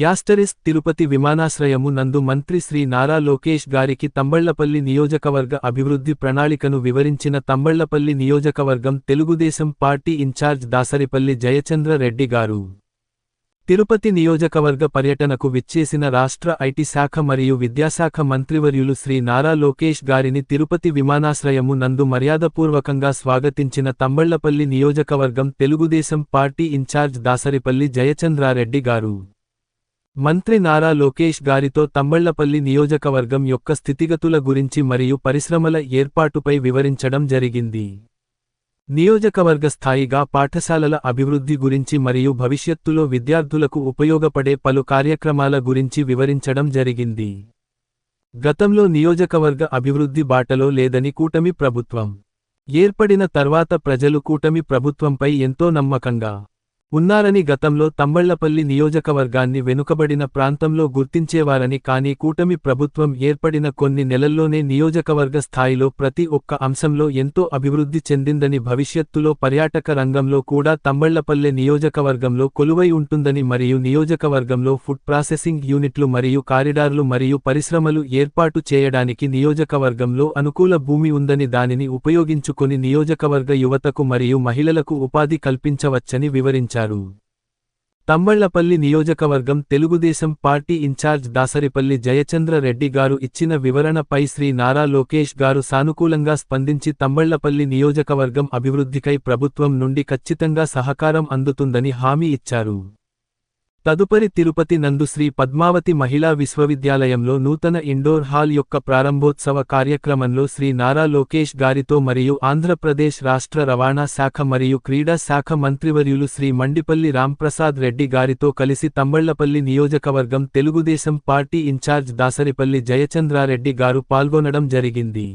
యాస్టరిస్ తిరుపతి విమానాశ్రయము నందు మంత్రి శ్రీ నారా లోకేష్ గారికి తంబళ్ళపల్లి నియోజకవర్గ అభివృద్ధి ప్రణాళికను వివరించిన తంబళ్ళపల్లి నియోజకవర్గం తెలుగుదేశం పార్టీ ఇన్ఛార్జ్ దాసరిపల్లి జయచంద్ర రెడ్డి గారు. తిరుపతి నియోజకవర్గ పర్యటనకు విచ్చేసిన రాష్ట్ర ఐటీ శాఖ మరియు విద్యాశాఖ మంత్రివర్యులు శ్రీ నారా లోకేష్ గారిని తిరుపతి విమానాశ్రయము నందు మర్యాదపూర్వకంగా స్వాగతించిన తంబళ్ళపల్లి నియోజకవర్గం తెలుగుదేశం పార్టీ ఇన్ఛార్జ్ దాసరిపల్లి జయచంద్రారెడ్డి గారు. మంత్రి నారా లోకేష్ గారితో తంబళ్ళపల్లి నియోజకవర్గం యొక్క స్థితిగతుల గురించి మరియు పరిశ్రమల ఏర్పాటుపై వివరించడం జరిగింది. నియోజకవర్గ స్థాయిగా పాఠశాలల అభివృద్ధి గురించి మరియు భవిష్యత్తులో విద్యార్థులకు ఉపయోగపడే పలు కార్యక్రమాల గురించి వివరించడం జరిగింది. గతంలో నియోజకవర్గ అభివృద్ధి బాటలో లేదని కూటమి ప్రభుత్వం. ఏర్పడిన తర్వాత ప్రజలు కూటమి ప్రభుత్వంపై ఎంతో నమ్మకంగా ఉన్నారని గతంలో తమ్మళ్ళపల్లి నియోజకవర్గాన్ని వెనుకబడిన ప్రాంతంలో గుర్తించేవారని కానీ కూటమి ప్రభుత్వం ఏర్పడిన కొన్ని నెలల్లోనే నియోజకవర్గ స్థాయిలో ప్రతి ఒక్క అంశంలో ఎంతో అభివృద్ధి చెందిందని భవిష్యత్తులో పర్యాటక రంగంలో కూడా తమ్మళ్ళపల్లె నియోజకవర్గంలో కొలువై ఉంటుందని మరియు నియోజకవర్గంలో ఫుడ్ ప్రాసెసింగ్ యూనిట్లు మరియు కారిడార్లు మరియు పరిశ్రమలు ఏర్పాటు చేయడానికి నియోజకవర్గంలో అనుకూల భూమి ఉందని దానిని ఉపయోగించుకొని నియోజకవర్గ యువతకు మరియు మహిళలకు ఉపాధి కల్పించవచ్చని వివరించారు. తమ్మళ్ళపల్లి నియోజకవర్గం తెలుగుదేశం పార్టీ ఇన్ఛార్జ్ దాసరిపల్లి జయచంద్ర రెడ్డి గారు ఇచ్చిన వివరణపై శ్రీ నారా లోకేష్ గారు సానుకూలంగా స్పందించి తమ్మళ్ళపల్లి నియోజకవర్గం అభివృద్ధికై ప్రభుత్వం నుండి ఖచ్చితంగా సహకారం అందుతుందని హామీ ఇచ్చారు. తదుపరి తిరుపతి నందు శ్రీ పద్మావతి మహిళా విశ్వవిద్యాలయంలో నూతన ఇండోర్ హాల్ యొక్క ప్రారంభోత్సవ కార్యక్రమంలో శ్రీ నారా లోకేష్ గారితో మరియు ఆంధ్రప్రదేశ్ రాష్ట్ర రవాణా శాఖ మరియు క్రీడా శాఖ మంత్రివర్యులు శ్రీ మండిపల్లి రాంప్రసాద్ రెడ్డి గారితో కలిసి తంబళ్ళపల్లి నియోజకవర్గం తెలుగుదేశం పార్టీ ఇన్ఛార్జ్ దాసరిపల్లి జయచంద్రారెడ్డి గారు పాల్గొనడం జరిగింది.